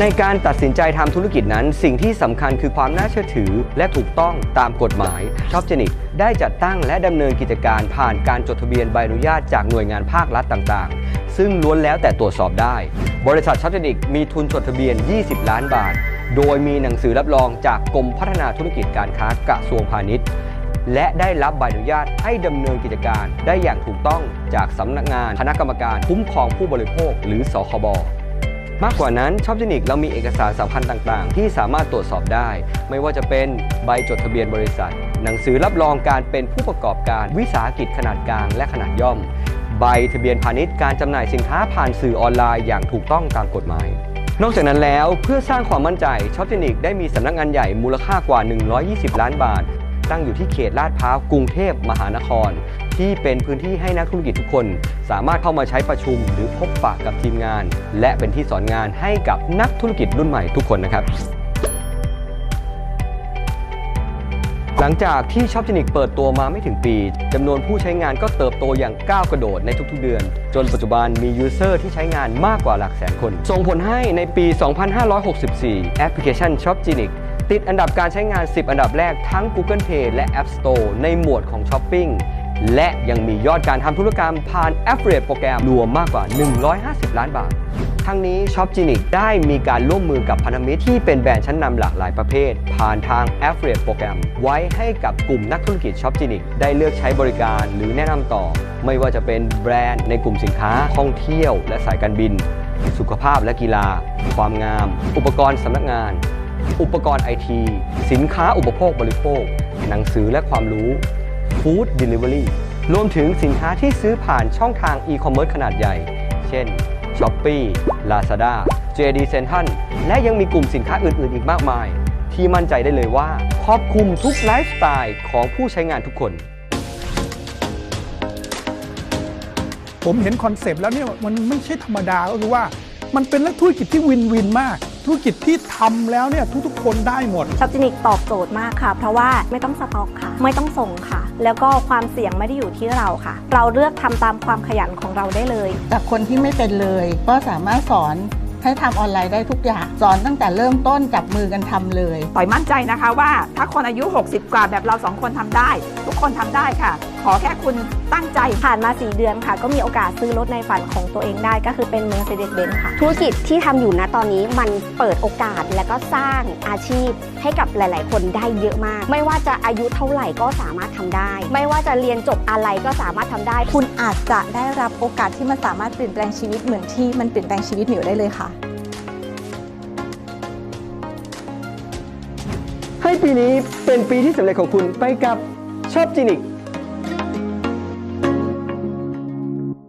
ในการตัดสินใจทำธุรกิจนั้น สิ่งที่สำคัญคือความน่าเชื่อถือ และถูกต้องตามกฎหมายช็อปเจนิกได้จัดตั้งและดำเนินกิจการผ่านการจดทะเบียนใบอนุญาตจากหน่วยงานภาครัฐต่างๆ ซึ่งล้วนแล้วแต่ตรวจสอบได้ บริษัทช็อปเจนิกมีทุนจดทะเบียน 20 ล้านบาท โดยมีหนังสือรับรองจากกรมพัฒนาธุรกิจการค้ากระทรวงพาณิชย์และได้รับใบอนุญาตให้ดำเนินกิจการได้อย่างถูกต้องจากสำนักงานคณะกรรมการคุ้มครองผู้บริโภคหรือสคบ มากกว่านั้นช็อปเจนิกเรามีเอกสารสำคัญต่างๆ ที่สามารถตรวจสอบได้ ไม่ว่าจะเป็นใบจดทะเบียนบริษัท หนังสือรับรองการเป็นผู้ประกอบการวิสาหกิจขนาดกลางและขนาดย่อม ใบทะเบียนพาณิชย์การจำหน่ายสินค้าผ่านสื่อออนไลน์อย่างถูกต้องตามกฎหมายนอกจากนั้นแล้วเพื่อสร้างความมั่นใจช็อปเจนิกได้มีสำนักงานใหญ่มูลค่ากว่า 120 ล้านบาท ตั้งอยู่ที่เขตลาดพร้าวกรุงเทพมหานคร ที่เป็นพื้นที่ให้นักธุรกิจทุกคน สามารถเข้ามาใช้ประชุมหรือพบปะกับทีมงาน และเป็นที่สอนงานให้กับนักธุรกิจรุ่นใหม่ทุกคนนะครับหลังจากที่ช็อปเจนิกเปิดตัวมาไม่ถึงปีจำนวนผู้ใช้งานก็เติบโตอย่างก้าวกระโดดในทุกๆเดือน จนปัจจุบันมียูเซอร์ที่ใช้งานมากกว่าหลักแสนคน ส่งผลให้ในปี 2564 แอปพลิเคชันช็อปเจนิกติดอันดับการใช้งาน 10 อันดับแรกทั้ง Google Play และ App Store ในหมวดของช้อปปิ้ง และยังมียอดการทำธุรกรรมผ่าน Affiliate โปรแกรมรวมมากกว่า 150 ล้านบาท ทั้งนี้ช็อปจีนิกได้มีการร่วมมือกับพันธมิตรที่เป็นแบรนด์ชั้นนำหลากหลายประเภท ผ่านทาง Affiliate โปรแกรม ไว้ให้กับกลุ่มนักธุรกิจช็อปจีนิกได้เลือกใช้บริการหรือแนะนำต่อ ไม่ว่าจะเป็นแบรนด์ในกลุ่มสินค้าท่องเที่ยว และสายการบิน สุขภาพและกีฬา ความงาม อุปกรณ์สำนักงาน อุปกรณ์ไอทีสินค้าอุปโภคบริโภค หนังสือและความรู้ ฟู้ดเดลิเวอรี่รวมถึงสินค้าที่ซื้อผ่านช่องทางอีคอมเมิร์ซขนาดใหญ่ เช่น s h o p e e Lazada JD Central และยังมีกลุ่มสินค้าอื่น ๆ อีกมากมาย ที่มั่นใจได้เลยว่าครอบคลุมทุกไลฟ์สไตล์ของผู้ใช้งานทุกคน ผมเห็นคอนเซปต์แล้วเนี่ยมันไม่ใช่ธรรมดาก็คือว่า มันเป็นธุรกิจที่วินวินมาก ธุรกิจที่ทำแล้วเนี่ยทุกๆ คนได้หมดช็อปจินิกตอบโจทย์มากค่ะ เพราะว่าไม่ต้องสต็อกค่ะ ไม่ต้องส่งค่ะ แล้วก็ความเสี่ยงไม่ได้อยู่ที่เราค่ะ เราเลือกทำตามความขยันของเราได้เลย จากคนที่ไม่เป็นเลย ก็สามารถสอนให้ทำออนไลน์ได้ทุกอย่าง สอนตั้งแต่เริ่มต้นจับมือกันทำเลยต่อยมั่นใจนะคะว่าถ้าคนอายุ 60 กว่าแบบเราสองคนทำได้ ทุกคนทำได้ค่ะ ขอแค่คุณตั้งใจผ่านมา 4 เดือนค่ะ ก็มีโอกาสซื้อรถในฝันของตัวเองได้ก็คือเป็น Mercedes-Benz ค่ะ ธุรกิจที่ทำอยู่นะตอนนี้มันเปิดโอกาสและก็สร้างอาชีพให้กับหลาย ๆ คนได้เยอะมาก ไม่ว่าจะอายุเท่าไหร่ก็สามารถทำได้ ไม่ว่าจะเรียนจบอะไรก็สามารถทำได้ คุณอาจจะได้รับโอกาสที่มันสามารถเปลี่ยนแปลงชีวิตเหมือนที่มันเปลี่ยนแปลงชีวิตหมิวได้เลยค่ะ ให้ปีนี้เป็นปีที่สำเร็จของคุณไปกับชอบจินิก